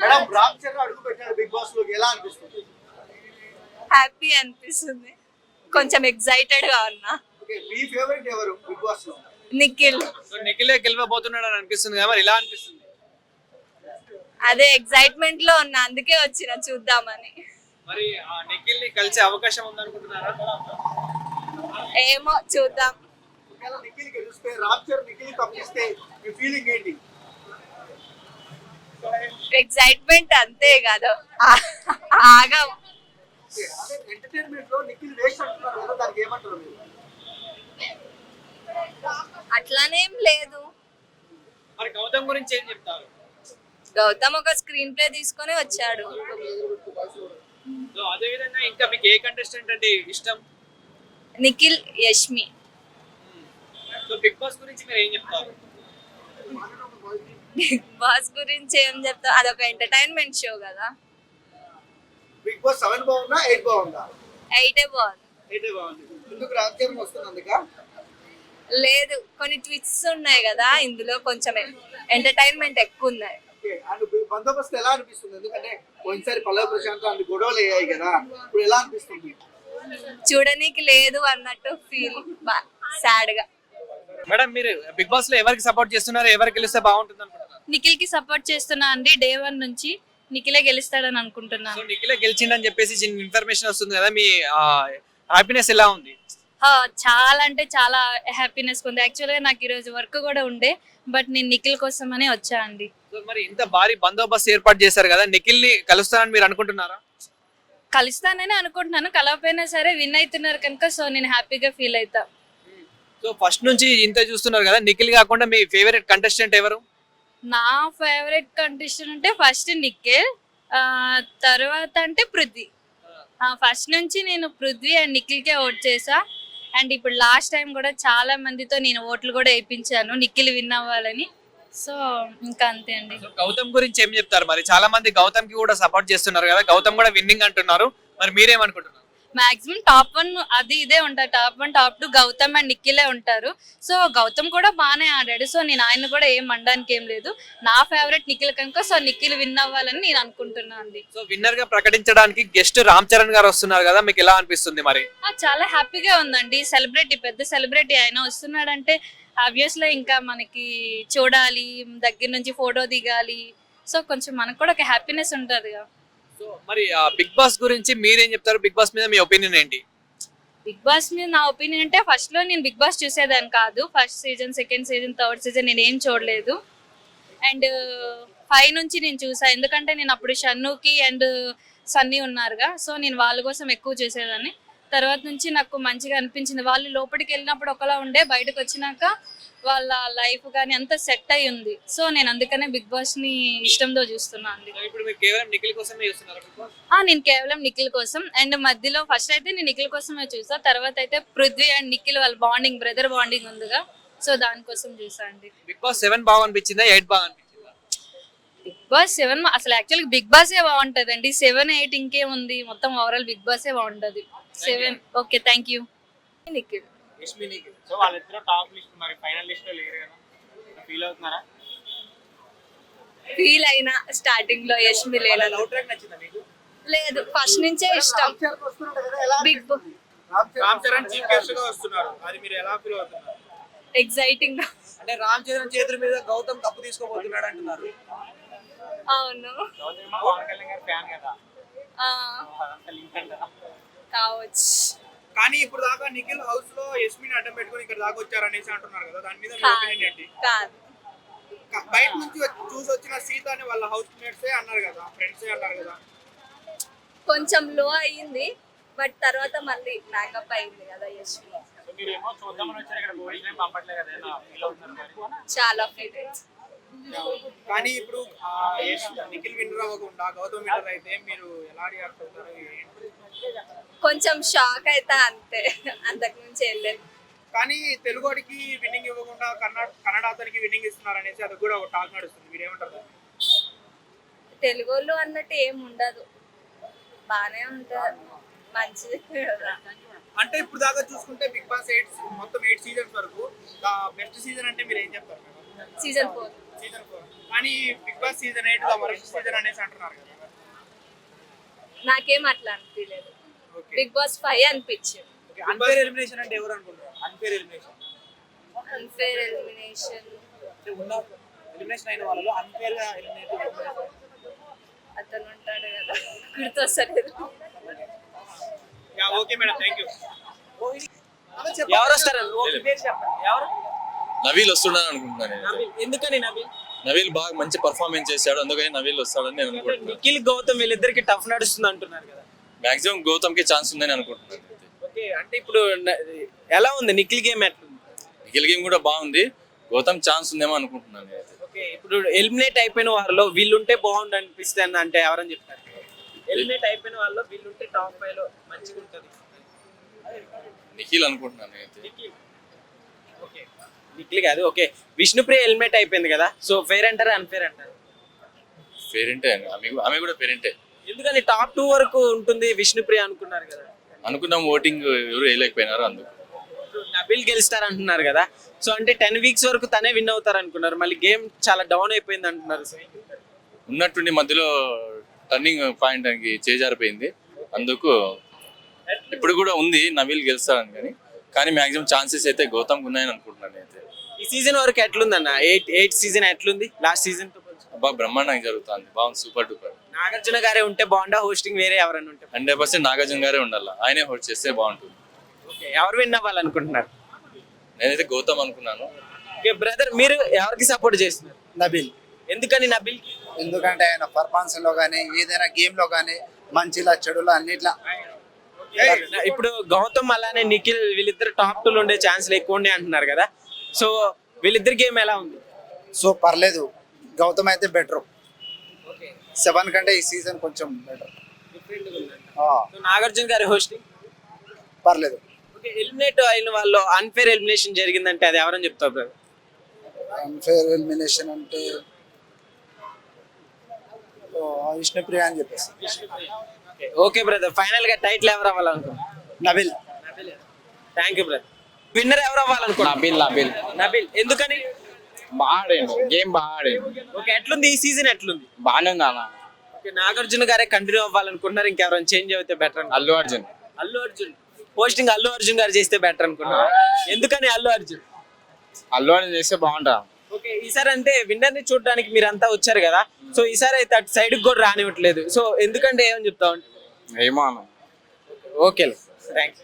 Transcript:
Madam Ram Charan అడుగు పెట్టాడు big బాస్లోకి. ఎలా అనిపిస్తుంది? హ్యాపీ అనిపిస్తుంది. కొంచెం ఎక్సైటెడ్గా ఉన్నా. ఓకే మీ ఫేవరెట్ ఎవరు బిగ్ బాస్లో? నిఖిల్. సో నిఖిలే గెలవబోతున్నాడు అని అనిపిస్తుంది కదా మరి ఇలా అనిపిస్తుంది? అదే ఎక్సైట్మెంట్లో ఉన్నా అందుకే వచ్చిన చూద్దామని. మరి ఆ నిఖిల్ని కలిసే అవకాశం ఏమో చూద్దాం. ఒకవేళ నిఖిల్ గెలిస్తే రామ్ చరణ్ నిఖిల్ తప్పిస్తే మీ ఫీలింగ్ ఏంటి? ఎక్సైట్మెంట్ అంతే కదా. ఆగా. ఓకే, అదే ఎంటర్టైన్మెంట్లో నిఖిల్ వేస్ట్ అంటున్నారు కదా దానికి ఏమంటారు మీరు? అట్లానేం లేదు. మరి గౌతమ్ గురించి ఏం చెప్తారు? గౌతమ్ ఒక స్క్రీన్ ప్లే తీసుకొని వచ్చాడు. సో అదే విధంగా ఇంకా మీకు ఏ కంటెస్టెంట్ అంటే ఇష్టం? Nikhil Yashmi. So big boss గురించి మీరు ఏం చెప్తారు? బిగ్ బాస్ గురించి ఏం చెప్తా అదొక ఎంటర్టైన్మెంట్ షో కదా. బిగ్ బాస్ సెవెన్ బాగుందా? ఎయిట్ బాగుందా? ఎయిటే బాగుంది. ఎయిట్ బాగుంది. ఎందుకు చరణ్ వస్తున్నందుక లేదు కొన్ని ట్విట్స్ ఉన్నాయి కదా ఇందులో కొంచెం ఎంటర్టైన్మెంట్ ఎక్కువ ఉన్నాయి. అండ్ బందోబస్తు ఎలా అనిపిస్తుంది? ఎందుకంటే పోయినసారి పల్లవి ప్రశాంత్ అండ్ గొడవలు అయ్యాయి కదా ఇప్పుడు ఎలా అనిపిస్తుంది? చూడనీకి లేదు అన్నట్టు ఫీల్ సాడ్గా. మేడం మీరు బిగ్ బాస్లో ఎవరికి సపోర్ట్ చేస్తున్నారు? ఎవరికి గెలిస్తే బాగుంటుంది అనుకుంటున్నారు? నిఖిల్కి సపోర్ట్ చేస్తున్నా అండి డే వన్ నుంచి నిఖిలే గెలుస్తాడని సో అనుకుంటున్నాను నిఖిలే గెలిచిండని చెప్పేసి చిన్న ఇన్ఫర్మేషన్ వస్తుంది కదా మీ హ్యాపీనెస్ ఎలా ఉంది? హా, చాలా అంటే చాలా హ్యాపీనెస్ ఉంది. యాక్చువల్గా నాకు ఈరోజు వర్క్ కూడా ఉండే బట్ నేను నిఖిల్ కోసమనే వచ్చా అండి. సో మరి ఇంత భారీ బందోబస్తు ఏర్పాటు చేశారు కదా నిఖిల్ని కలుస్తానని మీరు అనుకుంటున్నారా? కలుస్తానని అనుకుంటున్నాను కలవపోయినా సరే విన్ అవుతున్నారు కనుక సో నేను హ్యాపీగా ఫీల్ అవుతా. సో ఫస్ట్ నుంచి ఇంత చూస్తున్నారు కదా నిఖిల్ కాకుండా మీ ఫేవరెట్ కంటెస్టెంట్ ఎవరు? నా ఫేవరెట్ కంటెస్టెంట్ అంటే ఫస్ట్ నిఖిల్ ఆ, తర్వాత అంటే పృథ్వీ. ఫస్ట్ నుంచి నేను పృథ్వీ అండ్ నిఖిల్కే ఓట్ చేసా. అండ్ ఇప్పుడు లాస్ట్ టైం కూడా చాలా మందితో నేను ఓట్లు కూడా వేయించాను నిఖిల్ విన్ అవ్వాలని. సో ఇంకా అంతే అండి. సో గౌతమ్ గురించి ఏం చెప్తారు మరి? చాలా మంది గౌతమ్కి కూడా సపోర్ట్ చేస్తున్నారు కదా గౌతమ్ కూడా విన్నింగ్ అంటున్నారు. మరి మీరేమనుకుంటున్నారు? మాక్సిమం టాప్ వన్ అది ఇదే ఉంటారు top one top two Gautam and నిఖిలే ఉంటారు. సో గౌతమ్ కూడా బాగానే ఆడాడు. సో నేను ఆయన కూడా ఏం అనడానికి ఏం లేదు. నా ఫేవరెట్ నిఖిల్ కనుక సో నిఖిల్ విన్ అవ్వాలని నేను అనుకుంటున్నాను అండి. సో విన్నర్గా ప్రకటించడానికి గెస్ట్ రామ్ చరణ్ గారు వస్తున్నారు కదా మీకు ఎలా అనిపిస్తుంది మరి? చాలా హ్యాపీగా ఉందండి. సెలబ్రిటీ పెద్ద సెలబ్రిటీ ఆయన వస్తున్నాడంటే ఆబ్వియస్లీ ఇంకా మనకి చూడాలి దగ్గర నుంచి ఫోటో దిగాలి. సో కొంచెం మనకు కూడా ఒక హ్యాపీనెస్ ఉంటుంది సో మరి బిగ్ బాస్ గురించి మీరేం చెప్తారు? బిగ్ బాస్ మీద మీ ఒపీనియన్ ఏంటి? బిగ్ బాస్ మీద నా ఒపీనియన్ అంటే ఫస్ట్లో నేను బిగ్ బాస్ చూసేదాన్ని కాదు. First season second season third season నేను ఏం చూడలేదు. అండ్ ఫైవ్ నుంచి నేను చూసా. ఎందుకంటే నేను అప్పుడు షన్నుకి అండ్ సన్నీ ఉన్నారుగా సో నేను వాళ్ళ కోసం ఎక్కువ చూసేదాన్ని. తర్వాత నుంచి నాకు మంచిగా అనిపించింది. వాళ్ళు లోపలికి వెళ్ళినప్పుడు ఒకలా ఉండే బయటకు వచ్చినాక వాళ్ళ లైఫ్ కానీ అంతా సెట్ అయి ఉంది. సో నేను అందుకనే బిగ్ బాస్ని ఇష్టంతో చూస్తున్నా అండి. నేను కేవలం నిఖిల్ కోసం. అండ్ మధ్యలో ఫస్ట్ అయితే నేను నిఖిల్ కోసమే చూసా. తర్వాత అయితే పృథ్వీ అండ్ నిఖిల్ వాళ్ళ బాండింగ్ బ్రదర్ బాండింగ్ ఉందిగా. సో దానికోసం చూసా అండి. బిగ్ బాస్ సెవెన్ బాగా అనిపించిందా? ఎయిట్ బాగా అనిపించిందా? బిగ్ బాస్ సెవెన్ అసలు యాక్చువల్గా బిగ్ బాసే బాగుంటది అండి సెవెన్ ఎయిట్ ఇంకేముంది మొత్తం ఓవరాల్ బిగ్ బాసే బాగుంటది. Seven okay thank you Nikhil. So వాళ్ళిద్దరు టాప్ లిస్ట్ మరి ఫైనల్ లిస్ట్లో లేరు కదా. ఫీల్ అవుతున్నారా? ఫీల్ అయినా స్టార్టింగ్లో యష్మి నచ్చిందా మీకు? లేదు ఫస్ట్ నుంచే ఇష్టం. బిగ్ అనిపిస్తుంది? రామ్ రామ్ చరణ్ చరణ్ చీఫ్ గెస్ట్గా వస్తున్నారు. అది మీరు ఎలా ఫీల్ అవుతున్నారు? ఎక్సైటింగ్ అంటే రామ్ చరణ్ చేతుల మీద గౌతమ్ కప్పు తీసుకోబోతున్నాడు అంటున్నారు. అవును. కావచ్చు. కానీ ఇప్పుడు దాకా నిఖిల్ హౌస్లో యస్మిని అడ్డం పెట్టుకొని ఇక్కడ దాకా వచ్చారు అనేసి అంటున్నారు కదా దాని మీద మీ కాదు. ఒపీనియన్ ఏంటి? బయట నుంచి చూసి వచ్చిన సీత అని వాళ్ళ హౌస్ మేట్సే అన్నారు కదా ఫ్రెండ్సే అన్నారు కదా. కొంచెం లో అయ్యింది బట్ తర్వాత మళ్ళీ మేకప్ అయింది కదా అవుతున్నారు చాలా ఫీల్ కానీ ఇప్పుడు నిఖిల్ విన్నర్ అవ్వకుండా గౌతమ్ విన్నర్ అయితే మీరు ఎలా రియాక్ట్ అవుతారు? ఏంటి? కొంచెం షాక్ అయితే అంతే. అంతకు మించి వెళ్ళలేదు కానీ తెలుగుడికి విన్నింగ్ ఇవ్వకుండా కన్నడ కన్నడ అతనికి విన్నింగ్ ఇస్తున్నారు అనేసి అది కూడా ఒక టాక్ నడుస్తుంది. మీరు ఏమంటారు తెలుగు వాళ్ళు అన్నట్టు ఏం ఉండదు. బానే ఉంటది. మంచిది. అంటే ఇప్పుడు దాకా చూసుకుంటే బిగ్ బాస్ ఎయిట్ మొత్తం ఎయిట్ సీజన్స్ వరకు బెస్ట్ సీజన్ అంటే మీరు ఏం చెప్తారు? సీజన్ ఫోర్ సీజన్ ఫోర్ కానీ Bigg Boss season eight the worst season అనేసి అంటున్నారు కదా. నాకేం అట్లా అనిపించలేదు బిగ్ బాస్ ఫైవ్ అనిపించింది. అన్ఫేర్ ఎలిమినేషన్ అంటే ఎవరు అనుకుంటారు అన్ఫేర్ ఎలిమినేషన్ అన్ఫేర్ ఎలిమినేషన్ ఉన్న ఎలిమినేషన్ అయిన వాళ్ళలో అన్ఫేర్గా ఎలిమినేట్ అతను ఉంటాడు కదా. గుర్తొస్తలేదు. Okay madam. థ్యాంక్ యూ ఎవరు వస్తారు? ఎవరు? నవీల్ వస్తున్నాడు అనుకుంటున్నాను నేను. ఎందుకని నబీల్ నవీల్ బాగా మంచి పర్ఫార్మెన్స్ చేశాడు అందుకని నవీల్ వస్తాడని నేను అనుకుంటున్నాను నిఖిల్ గౌతమ్ వీళ్ళిద్దరికి టఫ్ నడుస్తుంది అంటున్నారు కదా మాక్సిమం గౌతమ్కి ఛాన్స్ ఉందని అనుకుంటున్నాను. ఓకే అంటే ఇప్పుడు న- ఎలా ఉంది నిఖిల్ గేమ్ ఎట్లుంది నిఖిల్ గేమ్ కూడా బాగుంది గౌతమ్ ఛాన్స్ ఉందేమో అనుకుంటున్నాను నేనైతే. ఓకే ఇప్పుడు ఎలిమినేట్ అయిపోయిన వారిలో వీళ్ళుంటే బాగుండు అనిపిస్తుంది అంటే ఎవరని చెప్తారు ఎలిమినేట్ అయిపోయిన వాళ్ళలో వీళ్ళుంటే టాప్ ఫైవ్లో మంచిగా ఉంటుంది నిఖిల్ అనుకుంటున్నాను నేనైతే. నిఖిల్ నిఖిల్ కాదు ఓకే. విష్ణుప్రియ ఎలిమినేట్ అయిపోయింది కదా సో ఫేర్ అంటారా అన్ఫేర్ అంటారు? పేరెంటే ఆమె కూ- ఆమె కూడా పేరెంటే ఎందుకని టాప్ టూ వరకు ఉంటుంది విష్ణుప్రియ అనుకున్నారు కదా? అనుకున్నాం ఓటింగ్ ఎవరు వేయలేకపోయినారు అందుకు. నబిల్ గెలుస్తారు అంటున్నారు కదా సో అంటే టెన్ వీక్స్ వరకు తనే విన్ అవుతారు అనుకున్నారు మళ్ళీ గేమ్ చాలా డౌన్ అయిపోయింది అంటున్నారు సో ఉన్నట్టుండి మధ్యలో టర్నింగ్ పాయింట్ అని చేజారిపోయింది. అందుకు ఇప్పుడు కూడా ఉంది నవీల్ గెలుస్తాడని కానీ కానీ మాక్సిమం ఛాన్సెస్ అయితే గౌతమ్ ఉన్నాయని అనుకుంటున్నాను ఈ సీజన్ వరకు ఎట్లుందన్న? ఎయిట్ ఎయిట్ సీజన్ ఎట్లుంది? Last season? తో? బాగా బ్రహ్మాండంగా జరుగుతుంది. బాగుంది సూపర్ డూపర్. నాగార్జున గారే ఉంటే బాగుండా? హోస్టింగ్ వేరే ఎవరైనా ఉంటే హండ్రెడ్ పర్సెంట్ నాగార్జున గారే ఉండాలి. ఆయనే హోస్ట్ చేస్తే బాగుంటుంది. ఓకే ఎవరు విన్ అవ్వాలనుకుంటున్నారు? నేనైతే గౌతమ్ అనుకున్నాను. ఓకే బ్రదర్ మీరు ఎవరికి సపోర్ట్ చేస్తున్నారు? నబిల్. ఎందుకని నబిల్ ఎందుకంటే ఆయన పర్ఫార్మెన్స్లో కానీ ఏదైనా గేమ్లో కానీ మంచిలా చెడులో అన్నిట్లా. ఇప్పుడు గౌతమ్ అలానే నిఖిల్ వీళ్ళిద్దరు టాప్ టూ ఉండే ఛాన్స్లు ఎక్కువ ఉండే అంటున్నారు కదా. సో వీళ్ళిద్దరి గేమ్ ఎలా ఉంది? సో పర్లేదు. గౌతమ్ అయితే బెటర్ సెవెన్ కంటే ఈ సీజన్ కొంచెం బెటర్ నాగార్జున గారి హోస్టింగ్ పర్లేదు. ఎలిమినేట్ అయిన వాళ్ళు అన్ఫేర్ ఎలిమినేషన్ జరిగిందంటే అది ఎవరని చెప్తారు బ్రదర్ అన్ఫేర్ ఎలిమినేషన్ అంటే విష్ణుప్రియ అని చెప్పేసి. ఓకే. బ్రదర్ ఫైనల్గా టైటిల్ ఎవరు అవ్వాలనుకుంటున్నారు? Nabil. Thank you brother winner ఎవరు అవ్వాలనుకుంటున్నారు? నబిల్ నబిల్. నబిల్. ఎందుకని? బాగా ఆడిండు గేమ్ బాగా ఆడిండు ఓకే ఎట్లుంది? ఈ సీజన్ ఎట్లుంది? బాగానే ఉంది అన్న. ఓకే నాగార్జున గారే కంటిన్యూ అవ్వాలనుకుంటున్నారు. ఇంకెవరైనా చేంజ్ అయితే బెటర్ అల్లు అర్జున్. అల్లు అర్జున్. పోస్టింగ్ అల్లు అర్జున్ గారు చేస్తే బెటర్ అనుకున్నారు ఎందుకని అల్లు అర్జున్? అల్లు అర్జున్ చేస్తే బాగుంటా. ఓకే ఈసారి అంటే విన్నర్ని చూడడానికి మీరంతా వచ్చారు కదా. సో ఈసారి అయితే అటు సైడ్ కూడా రానివ్వట్లేదు. సో ఎందుకంటే ఏమని చెప్తా ఏమో అన్న. Okay thanks